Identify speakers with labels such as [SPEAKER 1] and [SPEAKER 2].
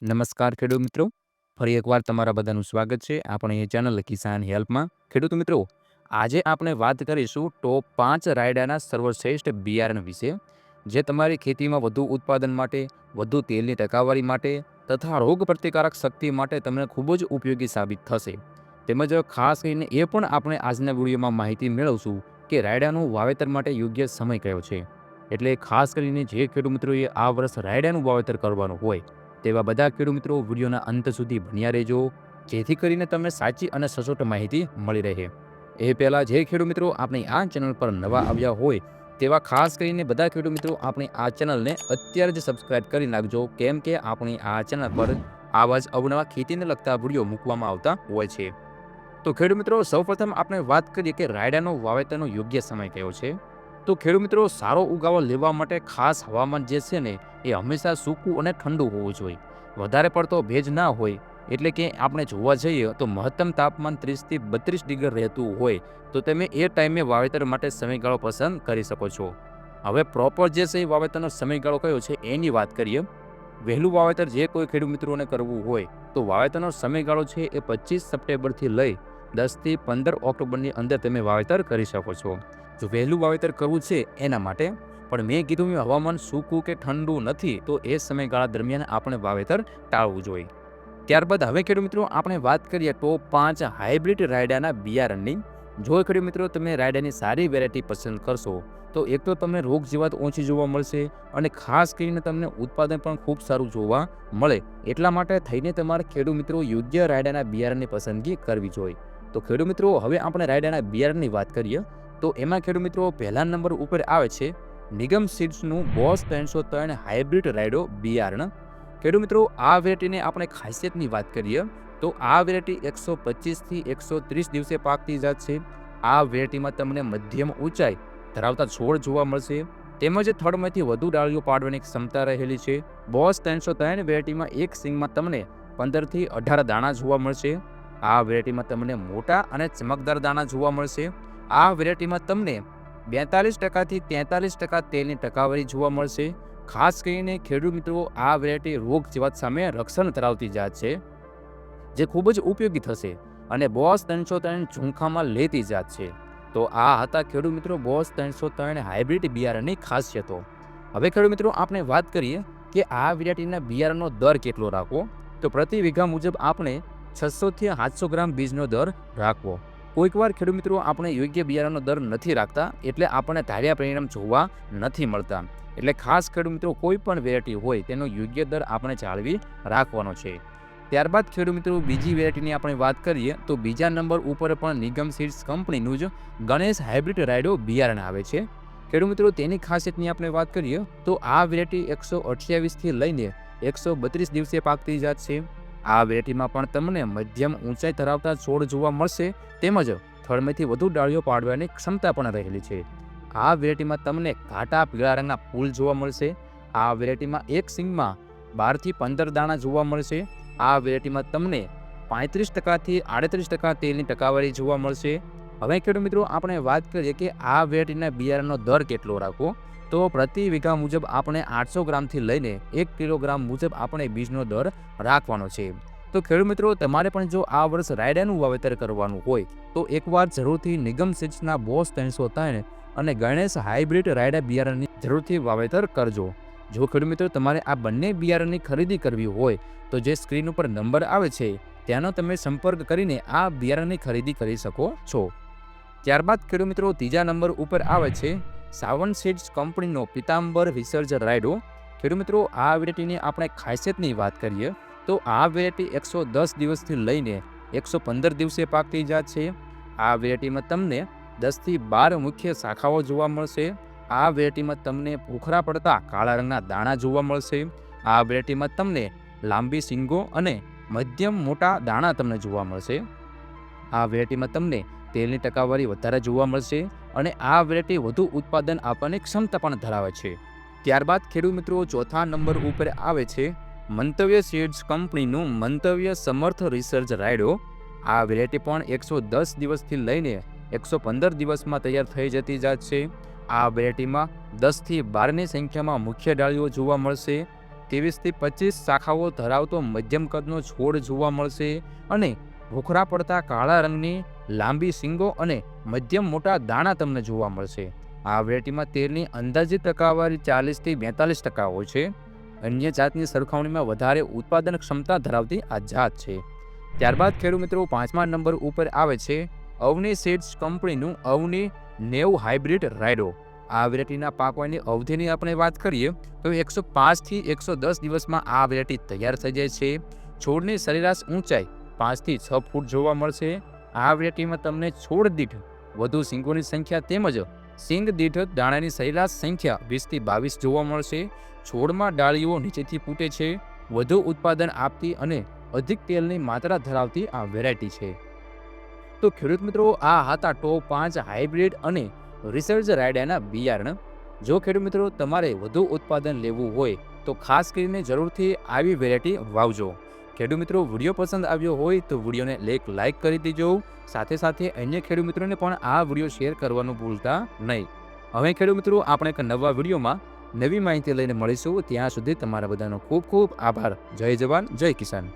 [SPEAKER 1] નમસ્કાર ખેડૂત મિત્રો. ફરી એકવાર તમારા બધાનું સ્વાગત છે આપણે ચેનલ કિસાન હેલ્પમાં. ખેડૂત મિત્રો, આજે આપણે વાત કરીશું ટોપ પાંચ રાયડાના સર્વશ્રેષ્ઠ બિયારણ વિશે, જે તમારી ખેતીમાં વધુ ઉત્પાદન માટે, વધુ તેલની ટકાવારી માટે તથા રોગ પ્રતિકારક શક્તિ માટે તમને ખૂબ જ ઉપયોગી સાબિત થશે. તેમજ ખાસ કરીને એ પણ આપણે આજના વિડીયોમાં માહિતી મેળવશું કે રાયડાનું વાવેતર માટે યોગ્ય સમય કયો છે. એટલે ખાસ કરીને જે ખેડૂત મિત્રોએ આ વર્ષ રાયડાનું વાવેતર કરવાનું હોય તેવા બધા ખેડૂત મિત્રો, વિડીયોના અંત સુધી ભણ્યા રહેજો. જેથી કરીને તમને સાચી અને સચોટ માહિતી મળી રહે. એ પહેલાં જે ખેડૂત મિત્રો આપણી આ ચેનલ પર નવા આવ્યા હોય, તેવા ખાસ કરીને બધા ખેડૂત મિત્રો આપણી આ ચેનલને અત્યારે જ સબસ્ક્રાઇબ કરી નાખજો. કેમ કે આપણી આ ચેનલ પર આવા જ અવનવા ખેતીને લગતા વીડિયો મૂકવામાં આવતા હોય છે. તો ખેડૂત મિત્રો, સૌપ્રથમ આપણે વાત કરીએ કે રાયડાનો વાવેતરનો યોગ્ય સમય કયો છે? તો ખેડૂત મિત્રો, સારો ઉગાવો લેવા માટે ખાસ હવામાન જે છે ને, એ હંમેશા સૂકું અને ઠંડુ હોવું જોઈએ. વધારે પડતો ભેજ ના હોય, એટલે કે આપણે જોવા જઈએ તો મહત્તમ તાપમાન ત્રીસથી બત્રીસ ડિગ્રી રહેતું હોય, તો તમે એ ટાઈમે વાવેતર માટે સમયગાળો પસંદ કરી શકો છો. હવે પ્રોપર જે છે એ વાવેતરનો સમયગાળો કયો છે, એની વાત કરીએ. વહેલું વાવેતર જે કોઈ ખેડૂત મિત્રોને કરવું હોય, તો વાવેતરનો સમયગાળો છે એ પચીસ સપ્ટેમ્બરથી લઈ દસથી પંદર ઓક્ટોબરની અંદર તમે વાવેતર કરી શકો છો. જો વહેલું વાવેતર કરવું છે એના માટે. પણ મેં કીધું હવામાન સૂકું કે ઠંડુ નથી, તો એ સમયગાળા દરમિયાન આપણે વાવેતર ટાળવું જોઈએ. ત્યારબાદ હવે ખેડૂત મિત્રો, આપણે વાત કરીએ ટોપ પાંચ હાઇબ્રિડ રાયડાના બિયારણની જો ખેડૂત મિત્રો, તમે રાયડાની સારી વેરાયટી પસંદ કરશો, તો એક તો તમને રોગ જીવાત ઓછી જોવા મળશે અને ખાસ કરીને તમને ઉત્પાદન પણ ખૂબ સારું જોવા મળે. એટલા માટે થઈને તમારે ખેડૂત મિત્રો, યોગ્ય રાયડાના બિયારણની પસંદગી કરવી જોઈએ. તો ખેડૂત મિત્રો, હવે આપણે રાયડાના બિયારણની વાત કરીએ. તો એમાં ખેડૂત મિત્રો પહેલા નંબર ઉપર આવે છે નિગમ સીડ્સનું બોસ ત્રણસો ત્રણ હાઇબ્રિડ રાયડો બિયારણ. ખેડૂત મિત્રો, આ વેરાયટીને આપણે ખાસિયતની વાત કરીએ તો આ વેરાયટી એકસો પચીસથી એકસો ત્રીસ દિવસે પાકતી જાત છે. આ વેરાયટીમાં તમને મધ્યમ ઊંચાઈ ધરાવતા છોડ જોવા મળશે તેમજ થડમાંથી વધુ ડાળીઓ પાડવાની ક્ષમતા રહેલી છે. બોસ ત્રણસો ત્રણ વેરાયટીમાં એક સિંગમાં તમને પંદરથી અઢાર દાણા જોવા મળશે. આ વેરાયટીમાં તમને મોટા અને ચમકદાર દાણા જોવા મળશે. આ વેરાયટીમાં તમને બેતાલીસ ટકાથી તેતાલીસ ટકા તેલની ટકાવારી જોવા મળશે. ખાસ કરીને ખેડૂત મિત્રો, આ વેરાયટી રોગ જીવાત સામે રક્ષણ ધરાવતી જાત છે, જે ખૂબ જ ઉપયોગી થશે અને બોસ ત્રણસો ત્રણ ઝુંખામાં લેતી જાત છે. તો આ હતા ખેડૂત મિત્રો બોસ ત્રણસો ત્રણ હાઇબ્રિડ બિયારણની ખાસિયતો. હવે ખેડૂત મિત્રો, આપણે વાત કરીએ કે આ વેરાયટીના બિયારણનો દર કેટલો રાખવો? તો પ્રતિ વીઘા મુજબ આપણે છસોથી સાતસો ગ્રામ બીજનો દર રાખવો. કોઈકવાર ખેડૂત મિત્રો આપણે યોગ્ય બિયારણનો દર નથી રાખતા એટલે આપણને ધાર્યા પરિણામ જોવા નથી મળતા. એટલે ખાસ ખેડૂત મિત્રો કોઈ પણ વેરાયટી હોય તેનો યોગ્ય દર આપણે જાળવી રાખવાનો છે. ત્યારબાદ ખેડૂત મિત્રો બીજી વેરાયટીની આપણે વાત કરીએ તો બીજા નંબર ઉપર પણ નિગમ સીડ્સ કંપનીનું જ ગણેશ હાઇબ્રિડ રાયડો બિયારણ આવે છે. ખેડૂત મિત્રો તેની ખાસિયતની આપણે વાત કરીએ તો આ વેરાયટી એકસો અઠ્યાવીસથી લઈને એકસો બત્રીસ દિવસે પાકતી જાત છે. આ વેરાયટીમાં પણ તમને મધ્યમ ઊંચાઈ ધરાવતા છોડ જોવા મળશે તેમજ થળમેથી વધુ ડાળીઓ પાડવાની ક્ષમતા પણ રહેલી છે. આ વેરાયટીમાં તમને ઘાટા પીળા રંગના ફૂલ જોવા મળશે. આ વેરાયટીમાં એક સિંગમાં બારથી પંદર દાણા જોવા મળશે. આ વેરાયટીમાં તમને પાંત્રીસ ટકાથી આડત્રીસ ટકા તેલની ટકાવારી જોવા મળશે. હવે ખેડૂત મિત્રો, આપણે વાત કરીએ કે આ વેરાયટીના બિયારણનો દર કેટલો રાખવો? તો પ્રતિ વીઘા મુજબ આપણે આઠસો ગ્રામથી લઈને એક કિલોગ્રામ મુજબ આપણે બીજનો દર રાખવાનો છે. તો ખેડૂત મિત્રો, તમારે પણ જો આ વર્ષ રાયડાનું વાવેતર કરવાનું હોય, તો એકવાર જરૂરથી નિગમ સિંચના બોસ ત્રણસો ત્રણ અને ગણેશ હાઇબ્રિડ રાયડા બિયારણની જરૂરથી વાવેતર કરજો. જો ખેડૂત મિત્રો, તમારે આ બંને બિયારણની ખરીદી કરવી હોય, તો જે સ્ક્રીન ઉપર નંબર આવે છે, ત્યાંનો તમે સંપર્ક કરીને આ બિયારણની ખરીદી કરી શકો છો. ત્યારબાદ ખેડૂત મિત્રો, ત્રીજા નંબર ઉપર આવે છે સાવન સીડ્સ કંપનીનો પિતાંબર વિસર્જન રાયડો. ખેડૂત મિત્રો, આ વેરાયટીની આપણે ખાસિયતની વાત કરીએ, તો આ વેરાયટી એકસો દસ દિવસથી લઈને એકસો પંદર દિવસે પાકતી જાત છે. આ વેરાયટીમાં તમને દસથી બાર મુખ્ય શાખાઓ જોવા મળશે. આ વેરાયટીમાં તમને ભૂખરા પડતા કાળા રંગના દાણા જોવા મળશે. આ વેરાયટીમાં તમને લાંબી સિંગો અને મધ્યમ મોટા દાણા તમને જોવા મળશે. આ વેરાયટીમાં તમને તેલની ટકાવારી વધારે જોવા મળશે અને આ વેરાયટી વધુ ઉત્પાદન આપવાની ક્ષમતા પણ ધરાવે છે. ત્યારબાદ ખેડૂત મિત્રો ચોથા નંબર ઉપર આવે છે, મંતવ્ય સીડ્સ કંપનીનું મંતવ્ય સમર્થ રિસર્ચ રાયડો. આ વેરાયટી પણ એકસો દસ દિવસથી લઈને એકસો પંદર દિવસમાં તૈયાર થઈ જતી જાત છે. આ વેરાયટીમાં દસથી બારની સંખ્યામાં મુખ્ય ડાળીઓ જોવા મળશે, ત્રેવીસથી પચીસ શાખાઓ ધરાવતો મધ્યમ કદનો છોડ જોવા મળશે અને ભૂખરા પડતા કાળા રંગની લાંબી સિંગો અને મધ્યમ મોટા દાણા તમને જોવા મળશે. આ વેરાયટીમાં તેલની અંદાજિત ટકાવારી ચાલીસથી બેતાલીસ ટકા હોય છે. અન્ય જાતની સરખામણીમાં વધારે ઉત્પાદન ક્ષમતા ધરાવતી આ જાત છે. ત્યારબાદ ખેડૂત મિત્રો પાંચમા નંબર ઉપર આવે છે, અવની સીડ્સ કંપનીનું અવની નેવ હાઇબ્રિડ રાયડો. આ વેરાયટીના પાકવાની અવધિની આપણે વાત કરીએ, તો એકસો પાંચથી એકસો દસ દિવસમાં આ વેરાયટી તૈયાર થઈ જાય છે. છોડની સરેરાશ ઊંચાઈ પાંચથી છ ફૂટ જોવા મળશે. આ વેરાયટીમાં તમને છોડ દીઠ વધુ સિંગોની સંખ્યા તેમજ સિંગ દીઠ દાણાની સહેલાશ સંખ્યા વીસથી બાવીસ જોવા મળશે. છોડમાં ડાળીઓ નીચેથી ફૂટે છે, વધુ ઉત્પાદન આપતી અને અધિક તેલની માત્રા ધરાવતી આ વેરાયટી છે. તો ખેડૂત મિત્રો, આ હતા ટોપ પાંચ હાઇબ્રિડ અને રિસર્ચ રાયડાના બિયારણ. જો ખેડૂત મિત્રો, તમારે વધુ ઉત્પાદન લેવું હોય તો ખાસ કરીને જરૂરથી આવી વેરાયટી વાવજો. ખેડૂત મિત્રો, વીડિયો પસંદ આવ્યો હોય તો વિડીયોને લેક લાઇક કરી દેજો. સાથે સાથે અન્ય ખેડૂત મિત્રોને પણ આ વીડિયો શેર કરવાનું ભૂલતા નહીં. હવે ખેડૂત મિત્રો, આપણે એક નવા વિડીયોમાં નવી માહિતી લઈને મળીશું. ત્યાં સુધી તમારા બધાનો ખૂબ ખૂબ આભાર. જય જવાન, જય કિસાન.